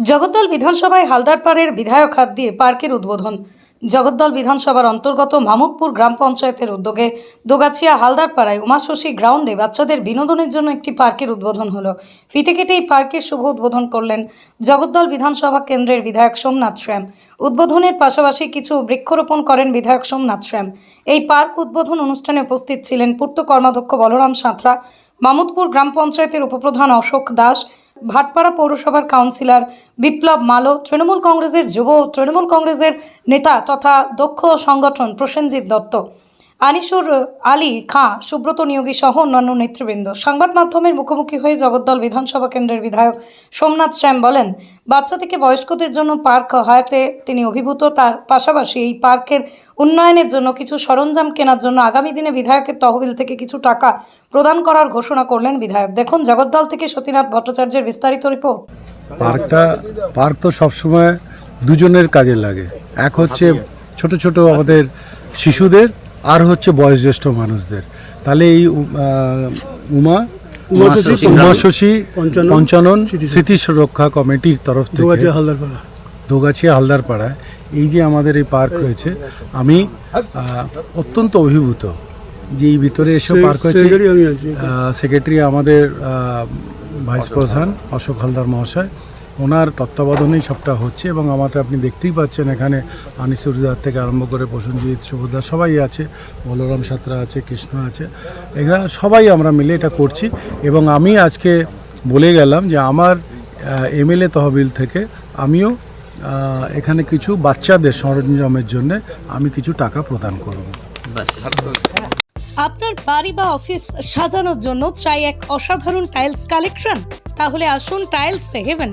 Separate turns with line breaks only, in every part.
জগদ্দল বিধানসভায় হালদারপাড়ের বিধায়ক হাত দিয়ে পার্কের উদ্বোধন। জগদ্দল বিধানসভার অন্তর্গত মামুদপুর গ্রাম পঞ্চায়েতের উদ্যোগে দোগাছিয়া হালদারপাড়ায় উমাশশী গ্রাউন্ডে বাচ্চাদের বিনোদনের জন্য একটি পার্কের উদ্বোধন হলো। ফিতে কেটে এই পার্কের শুভ উদ্বোধন করলেন জগদ্দল বিধানসভা কেন্দ্রের বিধায়ক সোমনাথ শ্যাম। উদ্বোধনের পাশাপাশি কিছু বৃক্ষরোপণ করেন বিধায়ক সোমনাথ শ্যাম। এই পার্ক উদ্বোধন অনুষ্ঠানে উপস্থিত ছিলেন পূর্ত কর্মাধ্যক্ষ বলরাম সাঁতরা, মামুদপুর গ্রাম পঞ্চায়েতের উপপ্রধান অশোক দাস ভাটপাড়া পৌরসভার কাউন্সিলর বিপ্লব মালো, তৃণমূল কংগ্রেসের যুব তৃণমূল কংগ্রেসের নেতা তথা দক্ষ সংগঠন প্রসেনজিৎ দত্ত। আনিসুর আলী খাঁ, সুব্রত নিয়োগী সহ অন্যান্য নেতৃবৃন্দ। সংবাদ মাধ্যমের মুখোমুখি হয়ে জগদ্দল বিধানসভা কেন্দ্রের বিধায়ক সোমনাথ শ্যাম বলেন, বাচ্চা থেকে বয়স্কদের জন্য পার্ক হায়াতে তিনি অভিভূত। তার পাশাপাশি এই পার্কের উন্নয়নের জন্য কিছু সরঞ্জাম কেনার জন্য আগামী দিনে বিধায়কের তহবিল থেকে কিছু টাকা প্রদান করার ঘোষণা করলেন বিধায়ক। দেখুন, জগদ্দল থেকে সতীনাথ ভট্টাচার্যের বিস্তারিত রিপোর্ট।
পার্কটা, পার্ক তো সবসময় দুজনের কাজে লাগে। এক হচ্ছে ছোট ছোট আমাদের শিশুদের আর হচ্ছে বয়োজ্যেষ্ঠ মানুষদের। তাহলে এই উমা
উমাশশী পঞ্চানন স্মৃতি
সুরক্ষা কমিটির তরফ থেকে
দোগাছিয়া হালদারপাড়া।
দোগাছিয়া হালদারপাড়ায় এই যে আমাদের এই পার্ক হয়েছে আমি অত্যন্ত অভিভূত যে এই ভিতরে এসে পার্ক হয়েছে।
সেক্রেটারি
সেক্রেটারি আমাদের আহ, ভাইস প্রধান অশোক হালদার মহাশয়। ওনার তত্ত্বাবধানেই সবটা হচ্ছে এবং আমাদের আপনি দেখতেই পাচ্ছেন এখানে আনিসুরদার থেকে আরম্ভ করে প্রসেনজিৎ, সুভদ্রা সবাই আছে, বলরাম সাঁতরা আছে, কৃষ্ণ আছে। এরা সবাই আমরা মিলে এটা করছি এবং আমি আজকে বলে গেলাম যে আমার এমএলএ তহবিল থেকে আমিও এখানে কিছু বাচ্চাদের সরঞ্জামের জন্য আমি কিছু টাকা প্রদান করব।
আপনার বাড়ি বা অফিস সাজানোর জন্য চাই এক অসাধারণ টাইলস কালেকশন? তাহলে আসুন tiles haven.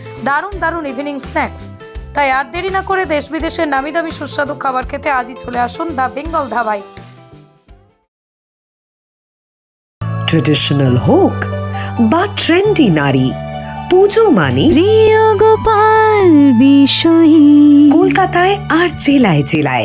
দারুণ দারুণ ইভিনিং স্ন্যাক্স তাই আর দেরি না করে দেশ বিদেশের নামি দামি সুস্বাদু খাবার খেতে আজই চলে আসুন দ্য বেঙ্গল ধাবায়।
ট্রেডিশনাল হোক বা ট্রেন্ডি নারী পুজো মানে
প্রিয় গোপাল বিষয়ী।
কলকাতায় আর জেলায় জেলায়।